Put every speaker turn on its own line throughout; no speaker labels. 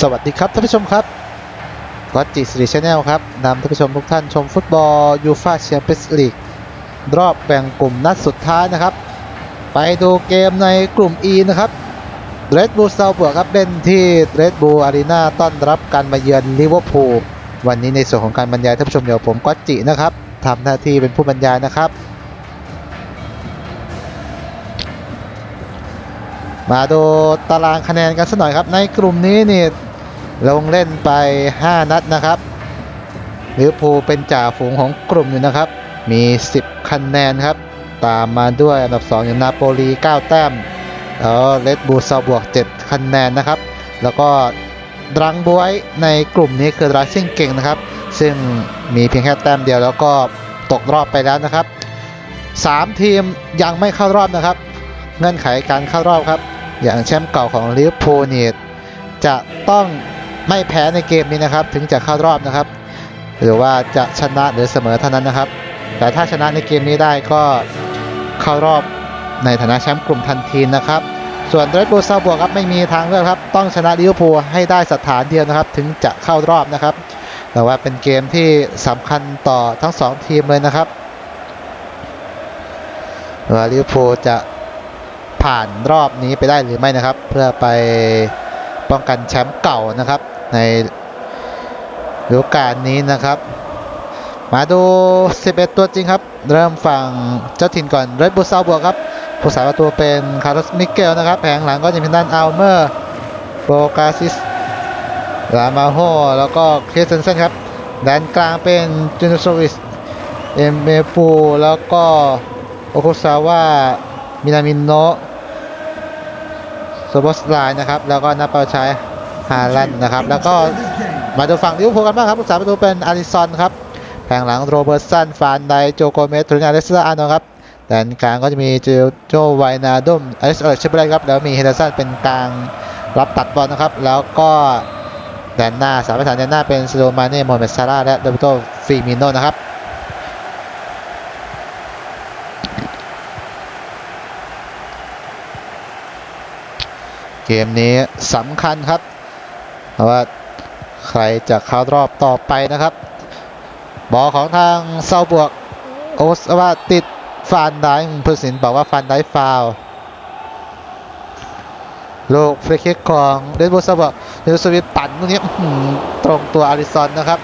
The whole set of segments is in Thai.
สวัสดีครับท่านผู้ชมครับก็จิสรีชแนลครับนำท่านผู้ชมทุกท่านชมฟุตบอลยูฟาแชมเปี้ยนส์ลีกรอบแบ่งกลุ่มนัดสุดท้ายนะครับ ไปดูเกมในกลุ่ม E นะครับเรดบู l ซา b บวกครับเป็นที่เรดบูลอารีนาต้อนรับการมาเยือนลิเวอร์พูลวันนี้ในส่วนของการบรรยายท่านผู้ชมเดี๋ยวผมก็จินะครับทำหน้าที่เป็นผู้บรรยายนะครับ มาดูตารางคะแนนกันสักหน่อยครับ ในกลุ่มนี้นี่ลงเล่นไป 5 นัดนะครับลิเวอร์พูลเป็นจ่าฝูงของกลุ่มอยู่นะครับ มี 10 คะแนนครับ ตามมาด้วยอันดับ 2 อย่างนาโปลี 9 แต้มแล้วเลดบูซาบวก 7 คะแนนนะครับ แล้วก็ดรังบวยในกลุ่มนี้คือราซิ่งเก่งนะครับ ซึ่งมีเพียงแค่แต้มเดียวแล้วก็ตกรอบไปแล้วนะครับ 3 ทีมยังไม่เข้ารอบนะครับ เงื่อนไขการเข้ารอบครับ อย่างแชมป์เก่าของลิเวอร์พูลนี่จะต้องไม่แพ้ในเกมนี้นะครับ ถึงจะเข้ารอบนะครับ หรือว่าจะชนะหรือเสมอเท่านั้นนะครับ แต่ถ้าชนะในเกมนี้ได้ก็เข้ารอบในฐานะแชมป์กลุ่มทันทีนะครับ ส่วนเรดบูลซาบวกครับไม่มีทางเลือกครับ ต้องชนะลิเวอร์พูลให้ได้สถานเดียวนะครับ ถึงจะเข้ารอบนะครับ แต่ว่าเป็นเกมที่สำคัญต่อทั้งสองทีมเลยนะครับว่าลิเวอร์พูลจะ ผ่านรอบนี้ไปได้หรือไม่นะครับ เพื่อไปป้องกันแชมป์เก่านะครับ ในฤดูกาลนี้นะครับ มาดู 11 ตัวจริงครับ เริ่มฝั่งเจ้าถิ่นก่อนเรดบูซาบัวครับผู้สาประตูเป็นคาร์ลสมิเกลนะครับแผงหลังก็จะเป็นด้านอัลเมอร์โปรกาซิสลามาโฮแล้วก็เคสเซนเซนครับด้านกลางเป็นจูนโซวิสเอเมปูแล้วก็โอคุซาวะมินามินโนะ โซบอสไลน์นะครับ แล้วก็นับเปาใช้ฮาลันนะครับ แล้วก็มาดูฝั่งลิเวอร์พูลกันบ้างครับผู้สาประตูเป็นอาริซอนครับแผงหลังโรเบิร์ตสันฟานไดโจโกเมสถึงอเล็กซ์อร์โนครับแดนกลางก็จะมีเจโจไวนาดุมอเล็กซ์อเล็กซ์เชเบรครับแล้วมีเฮเดอร์สันเป็นกลางรับตัดบอลนะครับ แล้วก็แดนหน้าสามประธานแดนหน้าเป็นซโลมาเน่โมเม็ดซาร่าและโรเบโตฟีมิโนนะครับ เกมนี้สำคัญครับว่าใครจะเข้ารอบต่อไปนะครับ บอลของทางเซาบวกโอสว่าติดฟันได้ผู้สินบอกว่าฟันได้ฟาวล์ลูกฟรีคิกของเดนโบูซบวกเดนสวิตปั่นตรงนี้ตรงตัวอาริซอนนะครับ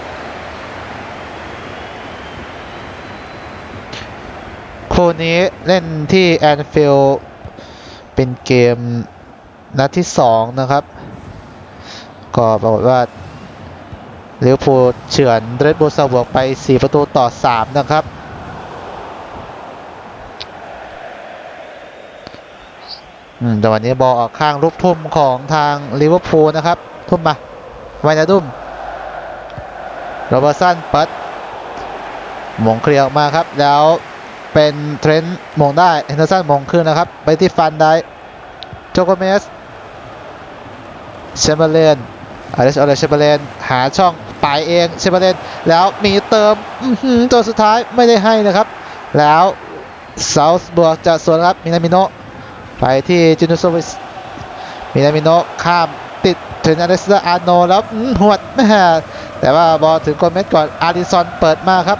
คู่นี้เล่นที่แอนฟิลด์เป็นเกม นัดที่2นะครับ ก็ปรากฏว่าลิเวอร์พูลเฉือนเรดบูลซาบวกไป 4 ประตูต่อ 3 นะครับ แต่วันนี้บอลออกข้างลูกทุ่มของทางลิเวอร์พูลนะครับ ทุ่มมาไวนาดุมโรเบอร์สันเปิดหมงเคลียร์ออกมาครับ แล้วเป็นเทรนต์หมงได้เฮนเดอร์สันหมงขึ้นนะครับ ไปที่ฟันได้โจโกเมส เชมเบอร์เลนอเลสอเลเชมเบอร์เลนหาช่องปายเองเชมเบอร์เลนแล้วมีเติมตัวสุดท้ายไม่ได้ให้นะครับ แล้วเซาส์บวกจะสวนครับมินามิโนะไปที่จินุโซวิสมินามิโนะข้ามติดถึงอเล็กซ์อาร์โนแล้วหวดแม่แต่ว่าบอลถึงโกเมสก่อนอาริซอนเปิดมาครับ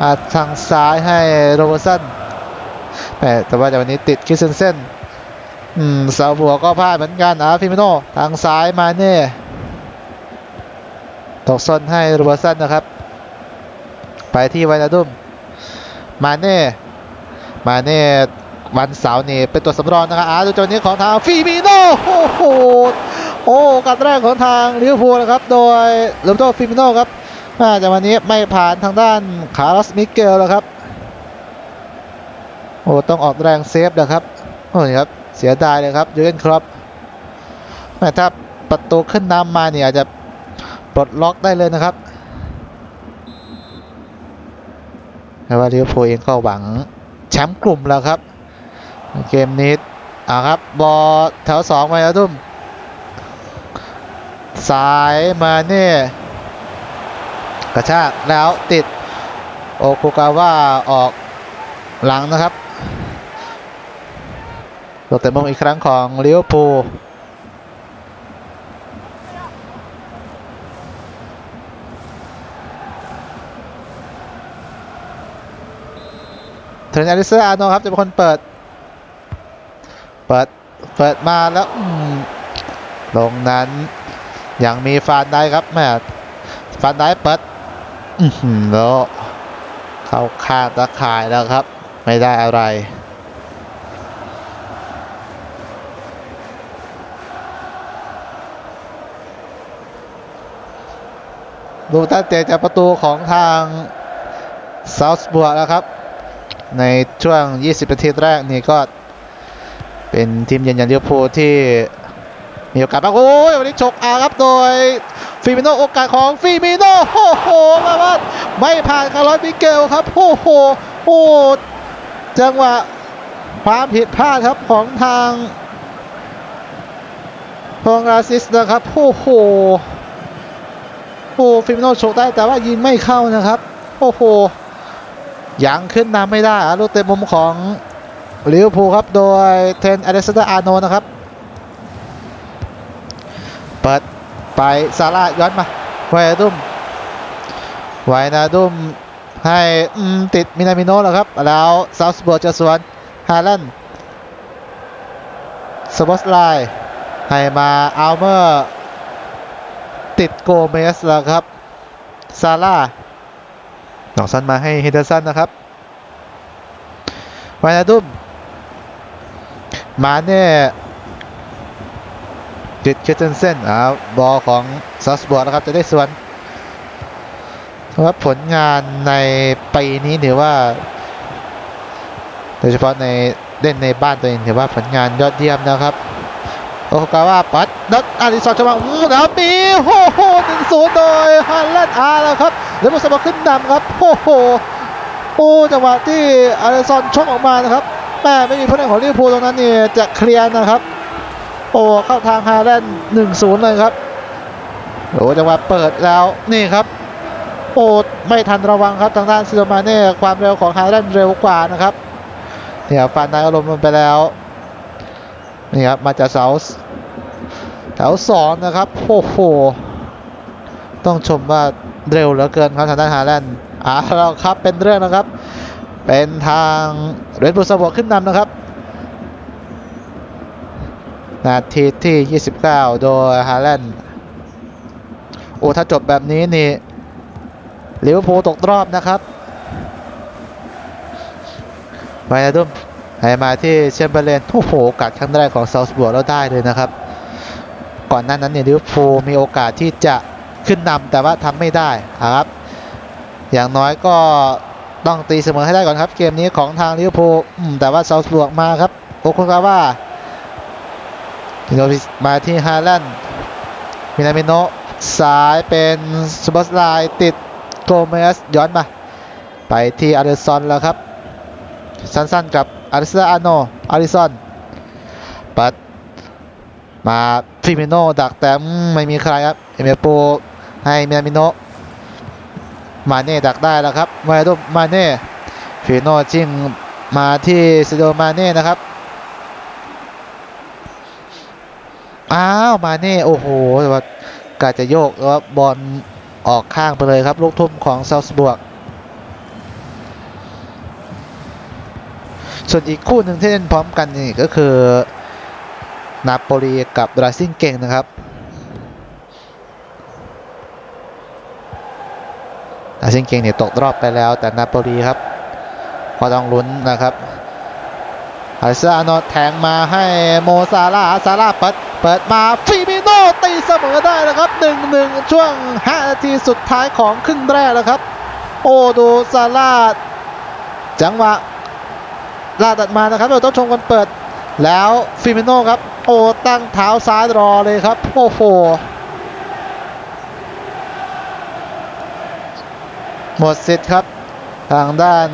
อ่าทางซ้ายให้โรเบอร์สันแต่แต่ว่าจากวันนี้ติดคิสเซนเซน อืมเสาบัวก็พลาดเหมือนกันอาฟิมิโนทางซ้ายมาเน่ตกซนให้โรเบอร์สันนะครับ ไปที่ไวนาดุมมาเน่มาเน่วันเสาร์นี่เป็นตัวสำรองนะครับอาดูจังหวนี้ของทางฟิมิโนโอ้โหโอ้การแรกของทางลิเวอร์พูลนะครับ โดยโรเบโตฟิมิโนครับน่าจะวันนี้ไม่ผ่านทางด้านคาร์ลสมิเกลแล้วครับโอ้ต้องออกแรงเซฟนะครับโอ้ยครับ เสียดายเลยครับยูเกนครับแม่ถ้าประตูขึ้นนำมาเนี่ยอาจจะปลดล็อกได้เลยนะครับแต่ว่าลิเวอร์พูลเองก็หวังแชมป์กลุ่มแล้วครับ เกมนี้อ่าครับ บอลแถวสองมาแล้วดุ้มสายมาเนี่ยกระชากแล้วติด โอคุกาว่าออกหลังนะครับ ตกแต่มงอีกครั้งของเลี้ยวปูเทรนอาริเซอร์อาโนครับ จะเป็นคนเปิด เปิด เปิดมาแล้วลงนั้นยังมีฟานได้ครับแม่ฟานได้เปิดแล้วเข้าคาตะข่ายแล้วครับ ไม่ได้อะไร ดูตั้งแต่จากประตูของทางซา u ์บัวแล้วครับ ในช่วง 20นาทีแรกนี่ก็เป็นทีมเยือนอย่างเดียวพูที่มีโอกาสมากโอ้ยวันนี้ฉกอาครับ โดยฟิมิโนโอกาสของฟิมิโนโอ้โหมาว่าไม่ผ่านคาร์ลอสมิเกลครับโอ้โหโอ้จังหวะความผิดพลาดครับของทางพองราซิสนะครับโอ้โห โอ้ฟิมิโนโชกได้แต่ว่ายิงไม่เข้านะครับ โอ้โหยังขึ้นนำไม่ได้อะลูกเตะมุมของลิเวอร์พูลครับโดยเทรนอเล็กซานเดอร์อาโนนะครับ เปิดไปซาร่าย้อนมาไวนาดุมไวนาดุมให้ติดมินามิโนแล้วครับ แล้วซา u ์เบ r ร์จะสวนฮาลันสปอสไลน์ให้มาอัลเมอร์ ติดโกเมสแล้วครับ ซาร่าหนองซันมาให้เฮเดอร์สันนะครับไวนาดุมมาเน่จิตเคเทนเซนอ่าบอลของซัสบอร์นะครับ จะได้ส่วนว่าผลงานในปีนี้ถือว่า โดยเฉพาะในเล่นในบ้านตัวเองถือว่าผลงานยอดเยี่ยมนะครับ โอกาว่าปัดนัดอาริซอนจะมาอู้แล้วปีโอ้โหหนึ่ง ศูนย์โดยฮันเลนอาร์แล้วครับแล้วมุสมาขึ้นนำครับโอ้โหโอ้จังหวะที่อาริซอนชกออกมานะครับแม่ไม่มีผู้เล่นของลิเวอร์พูลตรงนั้นนี่จะเคลียร์นะครับ โอ้เข้าทางฮาแลนด์หนึ่งศูนย์เลยครับโอ้จังหวะเปิดแล้วนี่ครับโอ้ไม่ทันระวังครับทางด้านซิโรมาเน่ความเร็วของฮาแลนด์เร็วกว่านะครับเนี่ยฟันนายอารมณ์มันไปแล้วนี่ครับมาจากเสาแถวสองนะครับโอ้โห ต้องชมว่าเร็วเหลือเกินครับทางด้านฮาแลนด์อ่าเราครับเป็นเรื่องนะครับ เป็นทางเรดบูลสบวกขึ้นนำนะครับ นาทีที่ 29 โดยฮาแลนด์โอ้ถ้าจบแบบนี้นี่ลิเวอร์พูลตกรอบนะครับไมนาดุมให้มาที่เชมเบอร์เลนโอ้โหโอกาสครั้งแรกของซา u ์บ r ร์แล้วได้เลยนะครับ ก่อนหน้านั้นเนี่ยลิเวอร์พูลมีโอกาสที่จะ ขึ้นนำแต่ว่าทำไม่ได้ครับ อย่างน้อยก็ต้องตีเสมอให้ได้ก่อนครับ เกมนี้ของทางลิเวอร์พูลแต่ว่าเซา u ์บ r ร์มาครับโอคุณกาว่ามาที่ฮาแลนด์มินามิโนะซ้ายเป็นซูเปอร์สไลน์ติดโกเมสย้อนมา ไปที่อาร์เซอนแล้วครับ สั้นๆกับอาริซาอาโนอาริซอนปัดมาฟิมิโนดักแต่ไม่มีใครครับ เอเมโป ให้มินามิโนมาเน่ดักได้แล้วครับมาดูมาเน่ฟิโนจิ้งมาที่ซิโดมาเน่นะครับอ้าวมาเน่โอ้โหแต่ว่ากาจะโยกแล้วบอลออกข้างไปเลยครับลูกทุ่มของซา u ์บ r ร์ส่วนอีกคู่หนึ่งที่เล่นพร้อมกันนี่ก็คือ นาโปลีกับราซิลเก่งนะครับ บราซิลเกงเนี่ยตกรอบไปแล้ว แต่นาโปลีครับก็ต้องลุ้นนะครับอาเซาโนแทงมาให้โมซาร่าซาร่าเปิดเปิดมาฟิมิโนตีเสมอได้แล้วครับ1-1ช่วง5นาทีสุดท้ายของครึ่งแรกแล้วครับ โอ้ดูซาร่าจังหวะลากตัดมานะครับเราต้องชมกันเปิด แล้วฟิมิโนครับ โอ้ตั้งเท้าซ้ายรอเลยครับ โอ้โห หมดสิทธิ์ครับ ทางด้าน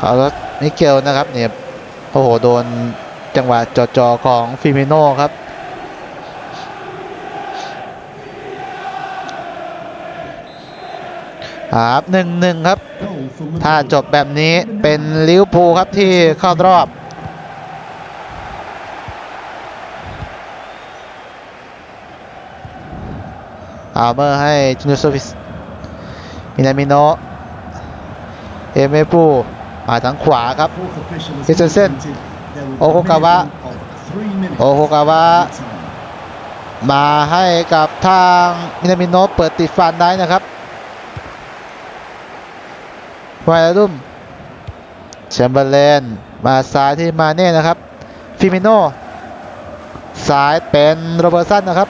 เอาแล้วมิเกลนะครับเนี่ยโอ้โห โดนจังหวะจอๆของฟิมิโนครับ ครับหนึ่งหนึ่งครับ ถ้าจบแบบนี้เป็นลิวพูครับที่เข้ารอบ อาเมอร์ให้จูเนโซฟิสมินามิโนเอเมปูมาทางขวาครับ
Christensen
โอโฮกาวะโอโฮกาวะมาให้กับทางมินามิโนเปิดติดฟันได้นะครับไวรุ่มแชมเบอร์เลนมาซ้ายที่มาเน่นะครับฟิมิโนซ้ายเป็นโรเบอร์สันนะครับ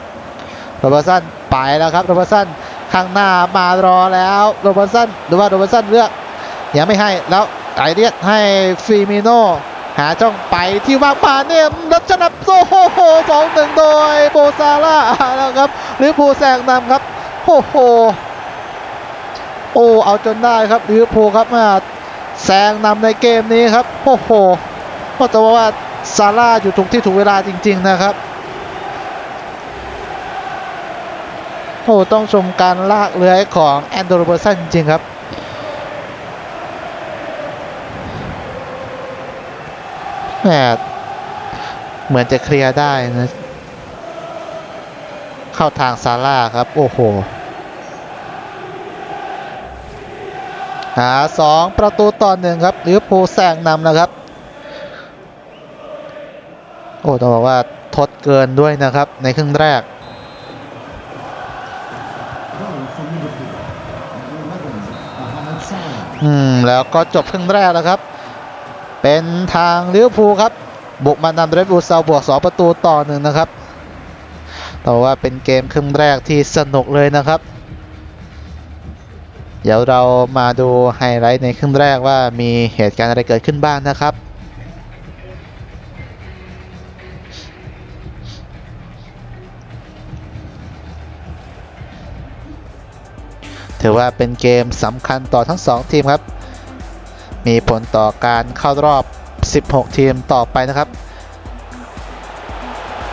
โรเบอร์สัน ไปแล้วครับโรเบอร์สันข้างหน้ามารอแล้วโรเบอร์สันหรือว่าโรเบอร์สันเลือกยังไม่ให้แล้วไอเดียให้ฟิมิโนหาจ้องไปที่ว่างมาเน่รัชนับโซโหสองหนึ่งโดยโบซาร่าแล้วครับหรือผู้แซงนำครับโอ้โหโอ้เอาจนได้ครับลิเวอร์พูลครับมาแซงนำในเกมนี้ครับโอ้โหก็จะว่ว่าซาร่าอยู่ถูกที่ถูกเวลาจริง ๆนะครับ โอ้ต้องชมการลากเลื้อยของแอนโดรเบอร์สันจริงครับแหมเหมือนจะเคลียร์ได้นะเข้าทางซาร่าครับ โอ้โหหาสองประตูต่อหนึ่งครับลิเวอร์พูลแซงนำนะครับ โอ้ต้องบอกว่าทดเกินด้วยนะครับในครึ่งแรก อืมแล้วก็จบครึ่งแรกแล้วครับ เป็นทางลิเวอร์พูลครับ บุกมานำเรดบูลเซาบวก 2 ประตูต่อหนึ่งนะครับ แต่ว่าเป็นเกมครึ่งแรกที่สนุกเลยนะครับ เดี๋ยวเรามาดูไฮไลท์ในครึ่งแรกว่ามีเหตุการณ์อะไรเกิดขึ้นบ้างนะครับ ถือว่าเป็นเกมสำคัญต่อทั้ง 2 ทีมครับ มีผลต่อการเข้ารอบ 16 ทีมต่อไปนะครับ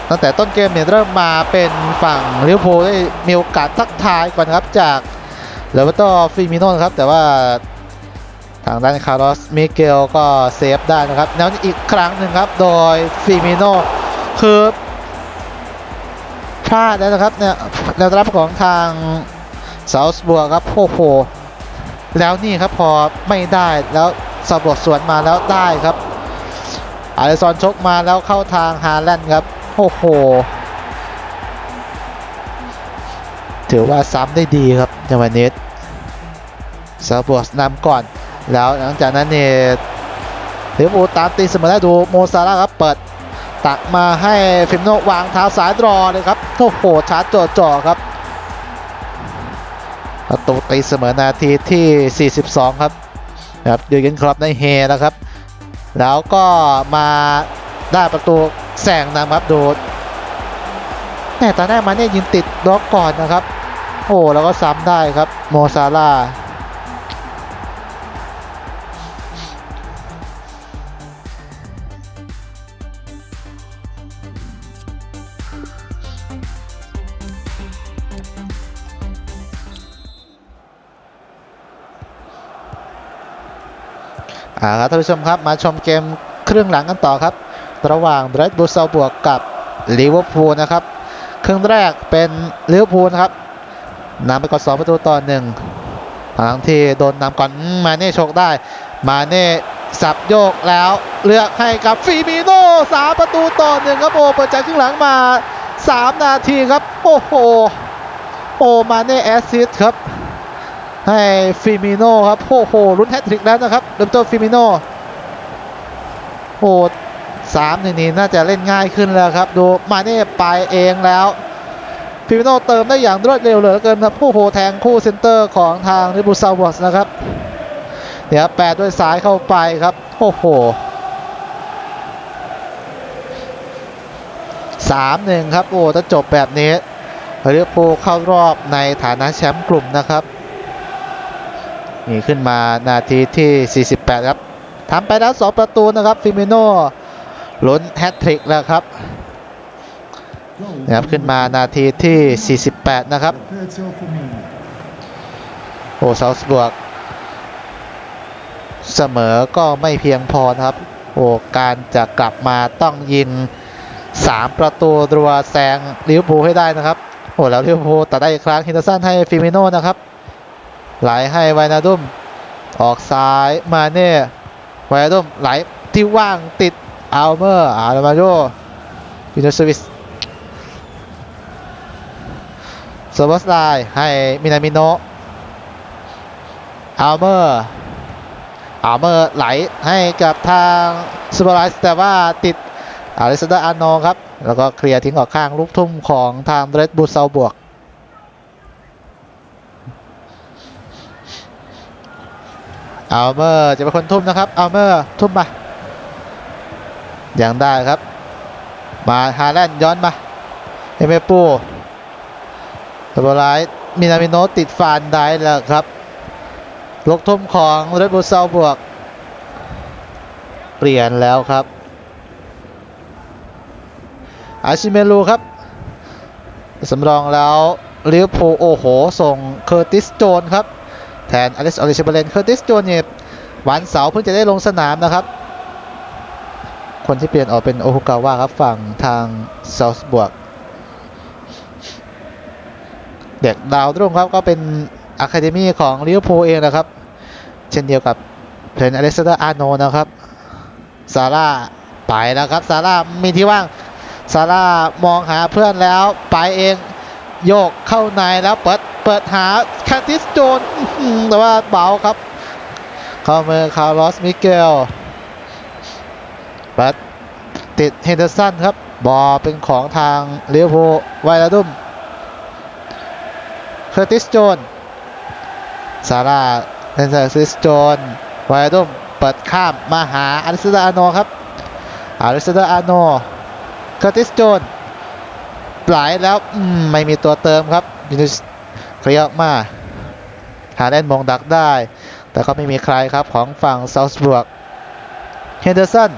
ตั้งแต่ต้นเกมเนี่ยเริ่มมาเป็นฝั่งลิเวอร์พูลได้มีโอกาสทักทายก่อนครับจากเลเวอร์ตฟิมิโนครับแต่ว่าทางด้านคาร์ลอสมิเกลก็เซฟได้นะครับแล้วอีกครั้งหนึ่งครับโดยฟิมิโนคือพลาดแล้วนะครับเนี่ยแนวรับของทาง ซาส์บัวครับโอ้โหแล้วนี่ครับพอไม่ได้แล้วสำรวจสวนมาแล้วได้ครับอาริซอนชกมาแล้วเข้าทางฮาแลนด์ครับโอ้โหถือว่าซ้ำได้ดีครับจังหวะนี้ซาบวสนำก่อน แล้วหลังจากนั้นเนี่ยลิเวอร์พูลตามตีเสมอได้ดูโมซาร่าครับเปิดตักมาให้ฟิมโนวางเท้าสายดรอเลยครับโอ้โหชาร์จจ่อๆครับ ประตูตีเสมอนาทีที่ 42 ครับนะครับยูเกนครอปได้เฮนะครับ แล้วก็มาได้ประตูแซงนำครับดูแม่ตอนแรกมาเนี่ยยิงติดล็อกก่อนนะครับ โอ้แล้วก็ซ้ำได้ครับโมซาร่า อ่าครับท่านผู้ชมครับมาชมเกมครึ่งหลังกันต่อครับ ระหว่างเรดบูลเซาบวกกับลิเวอร์พูลนะครับครึ่งแรกเป็นลิเวอร์พูลครับนำไปก่อน2ประตูต่อหนึ่งทั้งที่โดนนำก่อนมาเน่โชคได้ มาเน่สับโยกแล้วเลือกให้กับฟีมิโน่สามประตูต่อหนึ่งครับโอ้เปิดจากครึ่งหลังมา 3 นาทีครับ โอ้โหโอ้มาเน่แอสซิสต์ครับ ให้ฟิมิโน่ครับโอ้โหลุ้นแฮตทริกแล้วนะครับเริ่มต้นฟิมิโน่โอ้สามหนึ่งนี้น่าจะเล่นง่ายขึ้นแล้วครับ ดูมาเน่ไปเองแล้วฟิมิโน่เติมได้อย่างรวดเร็วเหลือเกินครับผู้โหแทงคู่เซนเตอร์ของทางริบูซาวอสนะครับ เดี๋ยวแปดด้วยซ้ายเข้าไปครับโอ้โหสามหนึ่งครับโอ้ถ้าจบแบบนี้ลิเวอร์พูลเข้ารอบในฐานะแชมป์กลุ่มนะครับ นี่ขึ้นมานาทีที่ 48 ครับทำไปแล้ว 2 ประตูนะครับฟิมิโน่ลุ้นแฮตทริกแล้วครับนะครับขึ้นมานาทีที่ 48 นะครับ โอ้ซาส์บวก เสมอก็ไม่เพียงพอนะครับ โอ้การจะกลับมาต้องยิง 3 ประตูรัวแซงลิเวอร์พูลให้ได้นะครับ โอ้แล้วลิเวอร์พูลตัดได้อีกครั้งฮินเดอร์สันให้ฟิมิโน่นะครับ ไหลให้ไวนาดุมออกซ้ายมาเน่ไวนาดุมไหลที่ว่างติดอัลเมอร์อาร์มาโยวินเทอร์สวิสโซบอสไลให้มินามิโนอัลเมอร์อัลเมอร์ไหลให้กับทางซูเปอร์ไลส์แต่ว่าติดอาริสดาอาโนครับ แล้วก็เคลียร์ทิ้งออกข้างลูกทุ่มของทางเรดบูลเซาบวก อัลเมอร์จะเป็นคนทุ่มนะครับอัลเมอร์ทุ่มมาอย่างได้ครับ มาฮาแลนด์ย้อนมาเอเมปูตัวบอลไลท์มินามิโนติดฟานได้แล้วครับลูกทุ่มของเรดบูเซาบวก เปลี่ยนแล้วครับอาชิเมลูครับ สำรองแล้วลิเวอร์พูโอ้โห ส่งเคอร์ติสโจนครับ ทนอเลิสออริชเบเลนเคอร์ติสโจนเนียวันเสาร์เพิ่งจะได้ลงสนามนะครับ คนที่เปลี่ยนออกเป็นโอฮุกาวะครับฝั่งทางซาส์บวก เด็กดาวรุ่งครับก็เป็นอะคาเดมี่ของลิเวอร์พูลเองนะครับ เช่นเดียวกับเพนอเล็กซานเดอร์อาร์โนนะครับซาร่าไปแล้วครับซาร่ามีที่ว่างซาร่ามองหาเพื่อนแล้วไปเอง โยกเข้าในแล้วเปิดเปิดหาคาติสโจนแต่ว่าเบาครับ เข้ามือคาร์ลอสมิเกลเปิดติดเฮนเดอร์สันครับ บอลเป็นของทางเลียวโพไวลาดุมเคอร์ติสโจนซาร่าเฮนเดอร์ซิสโจนไวลาดุมเปิดข้ามมาหาอาริสดาอาโนครับอาริสดาอาโนเคอร์ติสโจน ไหลแล้วมไม่มีตัวเติมครับยูนิสเคลียร์มาหาเล่นมองดักได้ แต่ก็ไม่มีใครครับของฝั่งเซาท์บวกเฮนเดอร์สัน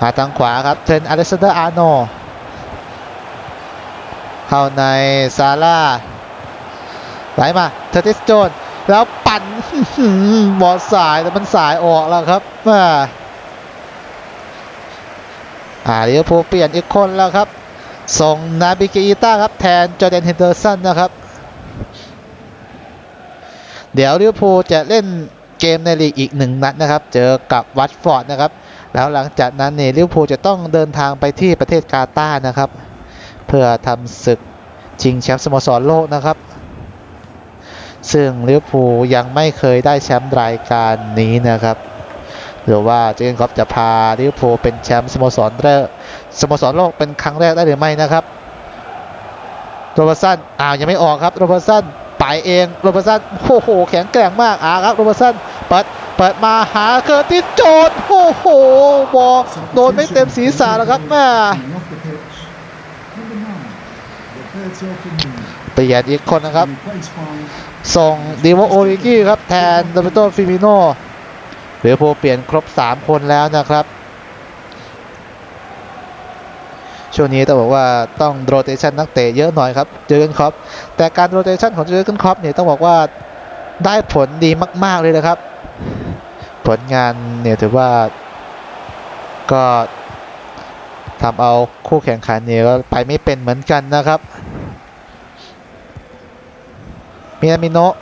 หาทางขวาครับ เทรนอเล็กซานเดอร์อาร์โนเข้าในซาร่าไหลมาเทอร์ติสโจน แล้วปั่นบอลสายแต่มันสายออกแล้วครับมา อ่าลิเวอร์พูลเปลี่ยนอีกคนแล้วครับ ส่งนาบิเกอิต้าครับแทนจอร์แดนเฮนเดอร์สันนะครับ เดี๋ยวลิเวอร์พูลจะเล่นเกมในลีกอีกหนึ่งนัดนะครับ เจอกับวัตฟอร์ดนะครับ แล้วหลังจากนั้นเนี่ยลิเวอร์พูลจะต้องเดินทางไปที่ประเทศกาตาร์นะครับ เพื่อทำศึกชิงแชมป์สโมสรโลกนะครับ ซึ่งลิเวอร์พูลยังไม่เคยได้แชมป์รายการนี้นะครับ หรือว่าเจอร์เกนคล็อปจะพาลิเวอร์พูลเป็นแชมป์สโมสรแรกสโมสรโลกเป็นครั้งแรกได้หรือไม่นะครับโรเบอร์สันอ้าวยังไม่ออกครับโรเบอร์สันไปเองโรเบอร์สันโอ้โหแข็งแกร่งมากอ่าครับโรเบอร์สันเปิดเปิดมาหาเคอร์ติสโจนโอ้โหบอลโดนไม่เต็มศีรษะแล้วครับแม่เปลี่ยนอีกคนนะครับ ส่งดิโวโอริกี้ครับแทนโรเบโตฟิมิโน หรือโพเปลี่ยนครบ 3 คนแล้วนะครับ ช่วงนี้ต้องบอกว่าต้องโรเตชันนักเตะเยอะหน่อยครับเจอกันครอปแต่การโรเตชันของเจอกันครอปเนี่ยต้องบอกว่าได้ผลดีมาก ๆเลยนะครับ ผลงานเนี่ยถือว่าก็ทำเอาคู่แข่งขันเนี่ยก็ไปไม่เป็นเหมือนกันนะครับมินามิโนะ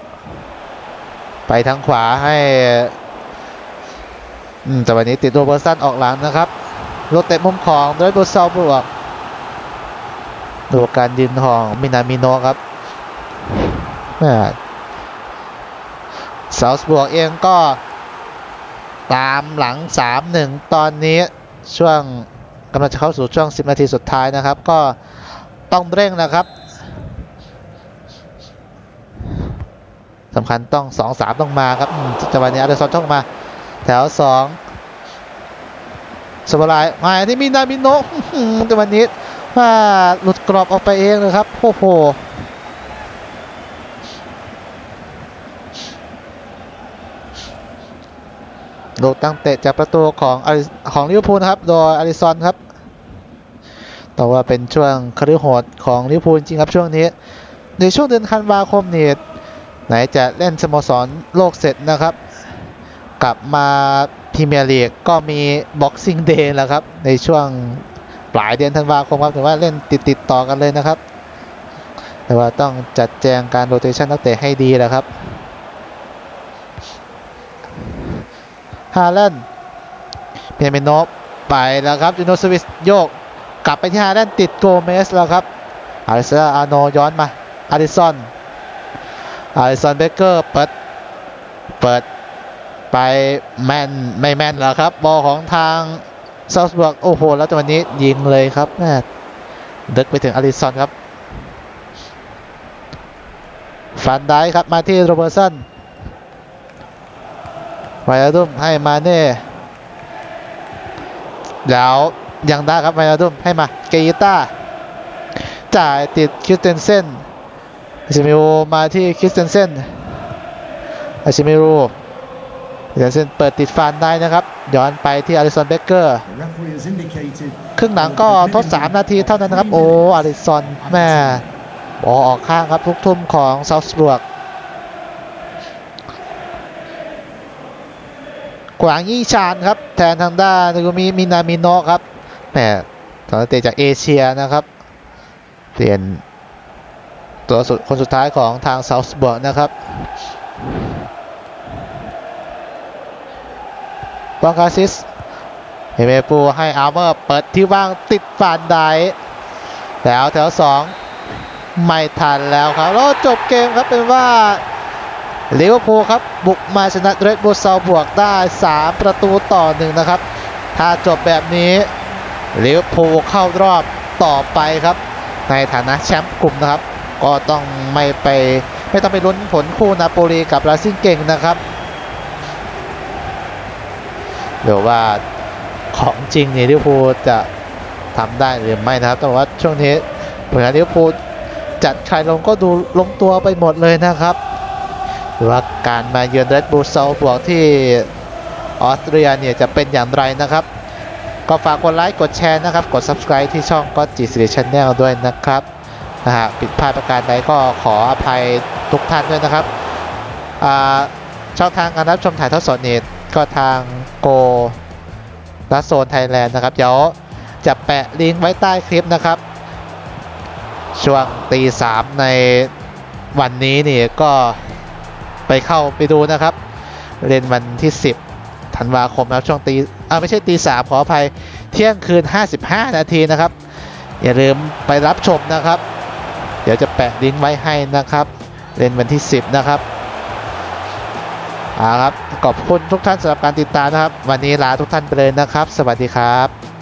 ไปทางขวาให้ แต่วันนี้ติดโรเบอร์สันออกหลังนะครับรถเตะมุมของโดยโบเซาบวกดูการยืนของมินามิโนครับแม่เซาส์บวกเองก็ตามหลัง 3-1 ตอนนี้ช่วงกำลังจะเข้าสู่ช่วง 10 นาทีสุดท้ายนะครับ ก็ต้องเร่งนะครับสำคัญต้องสองสามต้องมาครับจังหวะนี้อาร์เดอร์ซอนต้องมา แถวสองสบายมาที่มินามิโนะอื้อหือจังหวนี้ว่าหลุดกรอบออกไปเองเลยครับโอ้โหลูกตั้งเตะจากประตูของอของลิเวอร์พูลครับ โดยอาริซอนครับ แต่ว่าเป็นช่วงคฤโหดของลิเวอร์พูลจริงครับช่วงนี้ ในช่วงเดือนธันวาคมนี่ไหนจะเล่นสโมสรโลกเสร็จนะครับ กลับมาพรีเมียร์ลีกก็มี Boxing Day แล้วครับ ในช่วงปลายเดือนธันวาคมครับถือว่าเล่นติดติดต่อกันเลยนะครับ แต่ว่าต้องจัดแจงการโรเตชันนักเตะให้ดีแหละครับฮาแลนด์เพียเมโนบไปแล้วครับจูโนสวิสโยกกลับไปที่ฮาแลนด์ติดโกเมสแล้วครับอาริซาอาโนย้อนมาอาริซอนอาริซอนเบเกอร์เปิดเปิด ไปแม่นไม่แม่นแล้วครับ บอลของทางซาสบวกโอ้โห แล้วจังหวะนี้ยิงเลยครับแม่ดึกไปถึงอาริซอนครับฟันได้ครับมาที่โรเบอร์สันไวอาดุมให้มาเน่แล้วยังได้ครับไวอาดุมให้มาเกยิต้าจ่ายติดคิสเตนเซนอาชิมิโอมาที่คิสเตนเซนอาชิมิโร คิสเตนเซนเปิดติดฟันได้นะครับ ย้อนไปที่อาริสันเบเกอร์ ครึ่งหลังก็ทด 3 นาทีเท่านั้นนะครับ โอ้อาริซอนแม่บอออกข้างครับทุกทุ่มของซา s บวกกวางยี่ชานครับ แทนทางด้านนกุมิมินามิโนะครับแหมตอนเตะจากเอเชียนะครับ เปลี่ยนตัวสุดคนสุดท้ายของทางซา s บวกนะครับ บองกาซิสเฮเมปูให้อาร์เมอร์เปิดที่ว่างติดฟานไดแล้วแถว2ไม่ทันแล้วครับแล้วจบเกมครับเป็นว่าลิเวอร์พูลครับบุกมาชนะเรดบูลซาบวกได้ 3 ประตูต่อหนึ่งนะครับ ถ้าจบแบบนี้ลิเวอร์พูลเข้ารอบต่อไปครับ ในฐานะแชมป์กลุ่มนะครับ ก็ต้องไม่ไปไม่ต้องไปลุ้นผลคู่นาโปลีกับลาซิงเก่งนะครับ เดี๋ยวว่าของจริงเนี่ยลิเวอร์พูลจะทำได้หรือไม่นะครับแต่ว่าช่วงนี้ผลงานลิเวอร์พูลจัดใครลงก็ดูลงตัวไปหมดเลยนะครับหรือว่าการมาเยือนเรดบูลเซาบวกที่ออสเตรียเนี่ยจะเป็นอย่างไรนะครับ ก็ฝากกดไลค์กดแชร์นะครับ กด subscribe ที่ช่องก็จีซีชแนลด้วยนะครับนะฮะผิดพลาดประการใดก็ขออภัยทุกท่านด้วยนะครับอ่าช่องทางการรับชมถ่ายทอดสดเนี่ย ก็ทางโกและโซนไทยแลนด์นะครับ เดี๋ยวจะแปะลิงก์ไว้ใต้คลิปนะครับ ช่วงตีสามในวันนี้นี่ก็ไปเข้าไปดูนะครับ เรียนวันที่ 10ธันวาคมนะครับช่วงตีอ่าไม่ใช่ตีสามขออภัยเที่ยงคืน 55 นาทีนะครับ อย่าลืมไปรับชมนะครับ เดี๋ยวจะแปะลิงก์ไว้ให้นะครับ เรียนวันที่ 10 นะครับอ่าครับ ขอบคุณทุกท่านสำหรับการติดตามนะครับ วันนี้ลาทุกท่านไปเลยนะครับ สวัสดีครับ